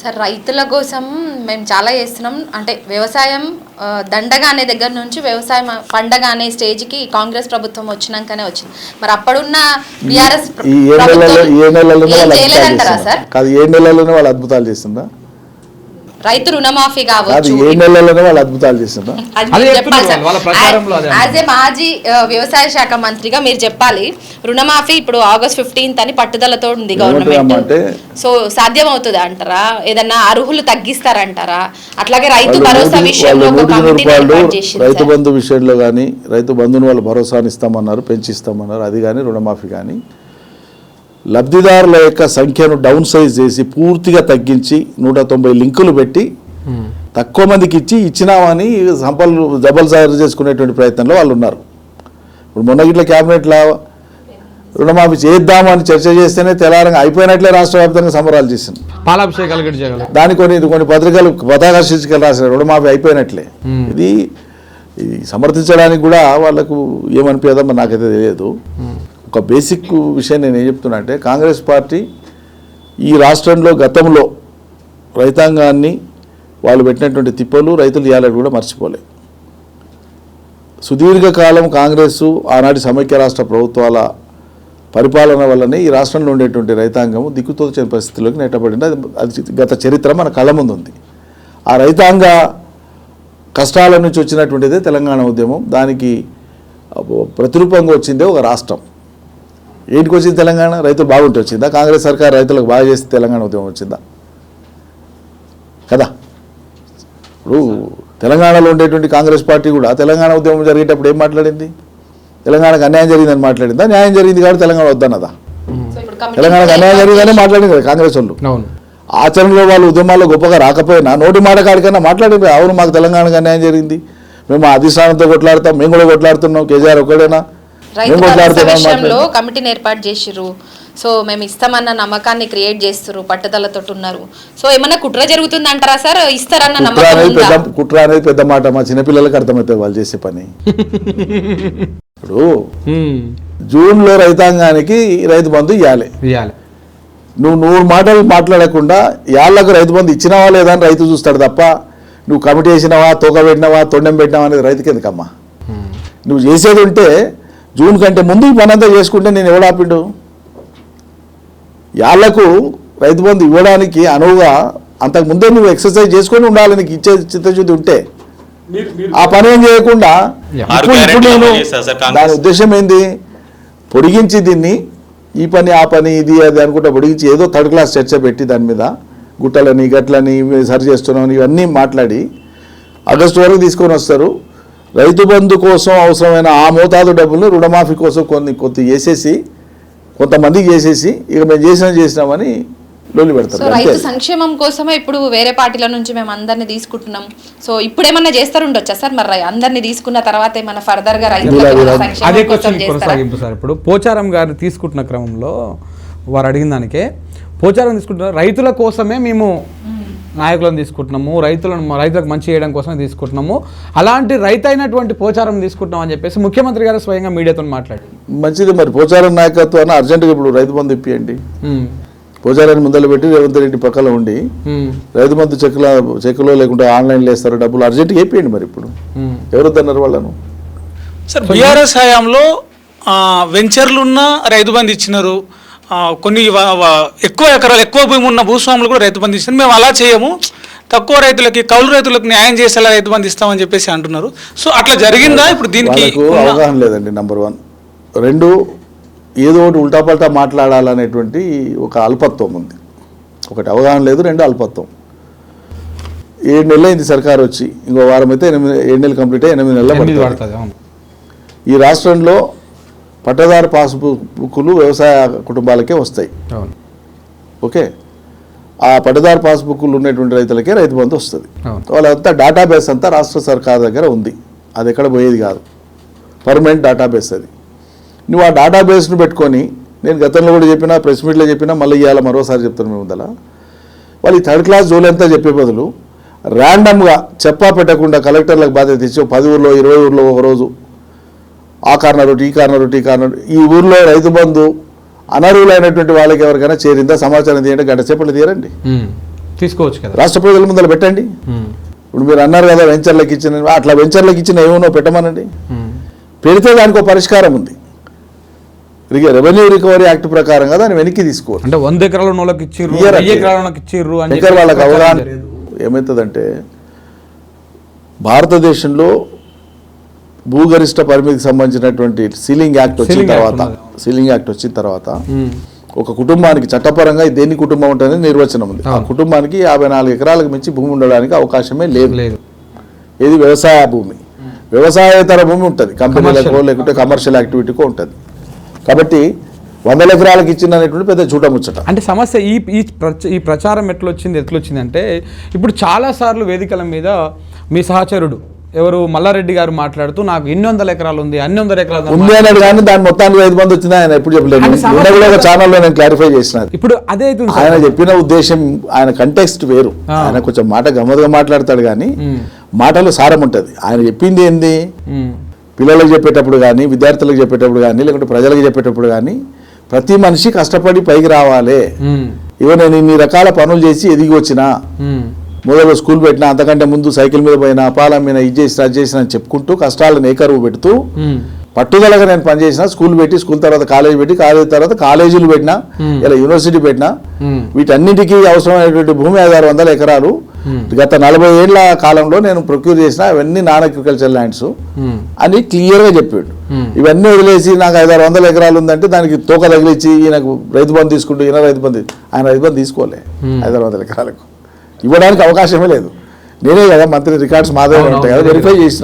Sir రైతుల కోసం మేము చాలా చేస్తున్నాం. అంటే వ్యవసాయం దండగా అనే దగ్గర నుంచి వ్యవసాయం పండగ అనే స్టేజ్కి కాంగ్రెస్ ప్రభుత్వం వచ్చినాకనే వచ్చింది. మరి అప్పుడున్న బీఆర్ఎస్ ఏడు నెలల్లోనే వాళ్ళు అద్భుతాలు చేయలేదంటారా రైతు రుణమాఫీ కావచ్చు. యాజ్ ఏ మాజీ వ్యవసాయ శాఖ మంత్రిగా మీరు చెప్పాలి రుణమాఫీ ఇప్పుడు ఆగస్ట్ ఫిఫ్టీన్త్ అని పట్టుదలతో ఉంది గవర్నమెంట్ అంటే? సో సాధ్యం అవుతుంది అంటారా? ఏదన్నా అర్హులు తగ్గిస్తారంటారా? అట్లాగే రైతు భరోసా విషయంలో రైతు. బంధు విషయంలో కానీ రైతు బంధుని వాళ్ళు భరోసాని ఇస్తామన్నారు పెంచిస్తామన్నారు అది కానీ రుణమాఫీ కానీ లబ్ధిదారుల యొక్క సంఖ్యను డౌన్ సైజ్ చేసి పూర్తిగా తగ్గించి నూట తొంభై లింకులు పెట్టి తక్కువ మందికి ఇచ్చి ఇచ్చినామని సంపలు జబల్ సార్ చేసుకునేటువంటి ప్రయత్నంలో వాళ్ళు ఉన్నారు. ఇప్పుడు మొన్న గిట్ల క్యాబినెట్లో రుణమాఫీ చేద్దామని చర్చ చేస్తేనే తెల్లారంగా అయిపోయినట్లే రాష్ట్ర వ్యాప్తంగా సంబరాలు చేసింది. పాలాభిషేకాలు దాని కొన్ని ఇది కొన్ని పత్రికలు పతాక శీర్షికలు రాసిన రుణమాఫీ అయిపోయినట్లే. ఇది ఇది సమర్థించడానికి కూడా వాళ్ళకు ఏమనిపించదో మరి నాకైతే తెలియదు. ఒక బేసిక్ విషయం నేను ఏం చెప్తున్నా అంటే కాంగ్రెస్ పార్టీ ఈ రాష్ట్రంలో గతంలో రైతాంగాన్ని వాళ్ళు పెట్టినటువంటి తిప్పలు రైతులు ఇవ్వాలని కూడా మర్చిపోలే. సుదీర్ఘకాలం కాంగ్రెస్ ఆనాటి సమైక్య రాష్ట్ర ప్రభుత్వాల పరిపాలన వల్లనే ఈ రాష్ట్రంలో ఉండేటువంటి రైతాంగం దిక్కుతోచిన పరిస్థితిలోకి నెట్టబడింది. అది అది గత చరిత్ర మన కళ్ళ ముందు ఉంది. ఆ రైతాంగ కష్టాల నుంచి వచ్చినటువంటిదే తెలంగాణ ఉద్యమం. దానికి ప్రతిరూపంగా వచ్చిందే ఒక రాష్ట్రం. ఏంటికి వచ్చింది తెలంగాణ రైతులు బాగుంటే వచ్చిందా? కాంగ్రెస్ సర్కార్ రైతులకు బాగా చేసి తెలంగాణ ఉద్యమం వచ్చిందా? కదా? ఇప్పుడు తెలంగాణలో ఉండేటువంటి కాంగ్రెస్ పార్టీ కూడా తెలంగాణ ఉద్యమం జరిగేటప్పుడు ఏం మాట్లాడింది? తెలంగాణకు అన్యాయం జరిగిందని మాట్లాడిందా? న్యాయం జరిగింది కాబట్టి తెలంగాణ వద్దన్నదా? సో ఇప్పుడు కమిటీ తెలంగాణకు అన్యాయం జరిగిందని మాట్లాడింది కదా కాంగ్రెస్ వాళ్ళు. ఆచరణలో వాళ్ళు ఉద్యమాల్లో గొప్పగా రాకపోయినా నోటి మాట కాడికైనా మాట్లాడింది. అవును మాకు తెలంగాణకు అన్యాయం జరిగింది. మేము అధిష్టానంతో కొట్లాడతాం మేము కూడా కొట్లాడుతున్నాం. కేసీఆర్ ఒక్కడేనా? రైతు భరోసా విషయంలో కమిటీని ఏర్పాటు చేసిర్రు. సో మేము ఇస్తామన్న నమ్మకాన్ని క్రియేట్ చేస్తున్నారు పట్టుదలతో ఉన్నారు. సో ఏమన్నా కుట్ర జరుగుతుంది అంటారా సార్? ఇస్తారన్న నమ్మకం కుట్ర అనేది పెద్ద మాట. మా చిన్నపిల్లలకి అర్థమవుతుంది వాళ్ళు చేసే పని. ఇప్పుడు ఉమ్. జూన్లో రైతాంగానికి రైతు బంధు ఇవ్వాలి ఇయ్యాలి. నువ్వు నూరు మాటలు మాట్లాడకుండా యాళ్ళకు రైతు బంధు ఇచ్చినావా లేదా అని రైతు చూస్తాడు తప్ప నువ్వు కమిటీ వేసినావా తోక పెట్టినావా తొండం పెట్టినావా అనేది రైతుకి ఎందుకమ్మా? నువ్వు చేసేది ఉంటే జూన్ కంటే ముందు ఈ పనంతా చేసుకుంటే నేను ఎవడాపిండు యాళ్ళకు రైతు బంధు ఇవ్వడానికి అనువుగా అంతకు ముందే నువ్వు ఎక్సర్సైజ్ చేసుకొని ఉండాలి నీకు ఇచ్చే చిత్తశుద్ధి ఉంటే. ఆ పని ఏం చేయకుండా ఇప్పుడు నేను. దాని ఉద్దేశం ఏంది? పొడిగించి దీన్ని ఈ పని ఆ పని ఇది అది అనుకుంటా పొడిగించి ఏదో థర్డ్ క్లాస్ చర్చ పెట్టి దాని మీద గుట్టలని గట్లని సరి చేస్తున్నాం ఇవన్నీ మాట్లాడి ఆగస్టు వరకు తీసుకొని వస్తారు. రైతు బంధు కోసం అవసరమైన ఆ మోతాదు డబ్బులు రుణమాఫీ కోసం కొన్ని కొద్ది చేసేసి కొంతమందికి చేసేసి ఇక మేము చేసిన చేసినామని లొల్లి సో పెడతారు రైతు సంక్షేమం కోసమే ఇప్పుడు వేరే పార్టీల నుంచి మేము అందరిని తీసుకుంటున్నాం. సో ఇప్పుడు ఏమన్నా చేస్తారు ఉండొచ్చా సార్? మరి అందరిని తీసుకున్న తర్వాత ఏమన్నా ఫర్దర్గా అదే కొనసాగింపు సార్. ఇప్పుడు పోచారం గారిని తీసుకుంటున్న క్రమంలో వారు అడిగిన దానికే పోచారం తీసుకుంటున్నారు రైతుల కోసమే మేము. నాయకులను తీసుకుంటున్నాము రైతులను రైతులకు మంచి చేయడం కోసమే తీసుకుంటున్నాము. అలాంటి రైతు అయినటువంటి పోచారం తీసుకుంటున్నాం అని చెప్పేసి ముఖ్యమంత్రి గారు స్వయంగా మీడియాతో మాట్లాడి మంచిది మరి పోచారం నాయకత్వాన్ని అర్జెంటుగా ఇప్పుడు రైతు బంధు ఇప్పియండి. పోచారాన్ని ముందర పెట్టి రేవంత్ రెడ్డి పక్కన ఉండి రైతు బంధు చెక్కుల చెక్కులో లేకుంటే ఆన్లైన్లో వేస్తారు డబ్బులు అర్జెంటుగా వేపియండి మరి ఇప్పుడు. ఎవరు వద్దన్నారు వాళ్ళను? సార్ బీఆర్ఎస్ హయాంలో ఆ, వెంచర్లున్న రైతు బంధు ఇచ్చినారు. కొన్ని ఎక్కువ ఎకరాలు ఎక్కువ భూమి ఉన్న భూస్వాములు కూడా రైతు బంధు ఇచ్చినారు మేము అలా చేయము. తక్కువ రైతులకి కౌలు రైతులకు న్యాయం చేసేలా రైతు బంధు ఇస్తామని చెప్పేసి అంటున్నారు. సో అట్లా జరిగిందా? ఇప్పుడు దీనికి అవగాహన లేదండి నంబర్ వన్ రెండు ఏదో ఒకటి ఉల్టాపల్టా మాట్లాడాలనేటువంటి ఒక అల్పత్వం ఉంది. ఒకటి అవగాహన లేదు రెండు అల్పత్వం ఏడు నెలలు అయింది సర్కార్ వచ్చి. ఇంకో వారం అయితే ఎనిమిది ఏడు నెలలు కంప్లీట్ అయ్యి ఎనిమిది నెలలు ఈ రాష్ట్రంలో పట్టదారు పాస్బుక్లు వ్యవసాయ కుటుంబాలకే వస్తాయి. ఓకే? ఆ పట్టదారు పాస్బుక్లు ఉన్నటువంటి రైతులకే రైతు బంధు వస్తుంది. వాళ్ళంతా డేటాబేస్ అంతా రాష్ట్ర సర్కార్ దగ్గర ఉంది. అది ఎక్కడ పోయేది కాదు. పర్మనెంట్ డేటాబేస్ అది. నువ్వు ఆ డేటాబేస్ను పెట్టుకొని నేను గతంలో కూడా చెప్పినా ప్రెస్ మీట్లో చెప్పినా మళ్ళీ ఇవాళ మరోసారి చెప్తాను మీ ముందల. వాళ్ళు ఈ థర్డ్ క్లాస్ జోలంతా చెప్పే బదులు ర్యాండమ్గా చెప్పా పెట్టకుండా కలెక్టర్లకు బాధ్యత ఇచ్చి పది ఊర్లో ఇరవై ఊర్లో ఒక రోజు ఆ కార్నర్ ఈ కార్నర్ ఈ కార్నర్ ఈ ఊర్లో రైతు బంధు అనర్హులైనటువంటి వాళ్ళకి ఎవరికైనా చేరిందా? సమాచారం తీయండి గంట సేపట్లో తీయరండి. తీసుకోవచ్చు కదా. రాష్ట్ర ప్రజల ముందర పెట్టండి. ఇప్పుడు మీరు అన్నారు కదా వెంచర్లకు ఇచ్చిన అట్లా వెంచర్లకు ఇచ్చిన ఏమో పెట్టమనండి. పెడితే దానికి ఒక పరిష్కారం ఉంది. రెవెన్యూ రికవరీ యాక్ట్ ప్రకారంగా దాన్ని వెనక్కి తీసుకోవాలి. అంటే వంద ఎకరాల వాళ్ళకి ఇచ్చిర్రు వాళ్ళకి అవగాహన ఏమవుతుందంటే భారతదేశంలో భూగరిష్ట పరిమితికి సంబంధించినటువంటి సీలింగ్ యాక్ట్ వచ్చిన తర్వాత. సీలింగ్ యాక్ట్ వచ్చిన తర్వాత. ఒక కుటుంబానికి చట్టపరంగా దేని కుటుంబం ఉంటుంది నిర్వచనం ఉంది ఆ. కుటుంబానికి యాభై నాలుగు ఎకరాలకు మించి భూమి ఉండడానికి అవకాశమే లేదు లేదు ఇది వ్యవసాయ భూమి వ్యవసాయేతర భూమి ఉంటుంది కంపెనీలకో. లేకుంటే కమర్షియల్ యాక్టివిటీకో ఉంటుంది కాబట్టి వందల ఎకరాలకు ఇచ్చిన అనేటువంటి పెద్ద చూడముచ్చట అంటే సమస్య ఈ ఈ ప్రచ ఈ ప్రచారం ఎట్లా వచ్చింది ఎట్లా వచ్చింది అంటే ఇప్పుడు చాలా సార్లు వేదికల మీద మీ సహచరుడు ఎవరు మల్లారెడ్డి గారు మాట్లాడుతూ నాకు ఎన్ని వందల ఎకరాలు ఉంది అన్ని వందల ఎకరాలు ఉంది. అన్నాడు కానీ దాని మొత్తానికి ఐదు మంది వచ్చింది ఆయన ఎప్పుడు చెప్పలేదు ఛానల్లో నేను క్లారిఫై చేసిన ఇప్పుడు అదే ఆయన. చెప్పిన ఉద్దేశం ఆయన కంటెక్స్ట్ వేరు. ఆయన కొంచెం మాట గమ్మదుగా మాట్లాడతాడు కానీ. మాటలో సారం ఉంటుంది ఆయన చెప్పింది ఏంది. పిల్లలకు చెప్పేటప్పుడు కానీ విద్యార్థులకు చెప్పేటప్పుడు కానీ లేకుంటే ప్రజలకు చెప్పేటప్పుడు కానీ ప్రతి మనిషి కష్టపడి పైకి రావాలి. ఇవో నేను ఇన్ని రకాల పనులు చేసి ఎదిగి వచ్చినా. మొదలు స్కూల్ పెట్టినా అంతకంటే ముందు సైకిల్ మీద పోయినా పాల మీద ఇది చేసిన అది చేసిన అని చెప్పుకుంటూ కష్టాలను ఏకరువు పెడుతూ. పట్టుదలగా నేను పనిచేసిన స్కూల్ పెట్టి స్కూల్ తర్వాత కాలేజ్ పెట్టి కాలేజ్ తర్వాత కాలేజీలు పెట్టినా. ఇలా యూనివర్సిటీ పెట్టినా. వీటన్నిటికీ అవసరమైనటువంటి భూమి ఆధారు వందల ఎకరాలు. గత నలభై ఏళ్ళ కాలంలో నేను ప్రొక్యూర్ చేసిన అవన్నీ నాన్ అగ్రికల్చర్ ల్యాండ్స్. అని క్లియర్గా చెప్పాడు Hmm. ఇవన్నీ వదిలేసి నాకు ఐదారు వందల ఎకరాలు ఉందంటే దానికి తోక తగిలిచ్చి ఈయనకు రైతు బంధు తీసుకుంటూ ఈయన రైతు బంధు ఆయన రైతు బంధు తీసుకోలే. ఐదారు వందల ఎకరాలకు ఇవ్వడానికి అవకాశమే లేదు. నేనే కదా మంత్రి రికార్డ్స్ మాదే ఉంటాయి కదా వెరిఫై చేసిన.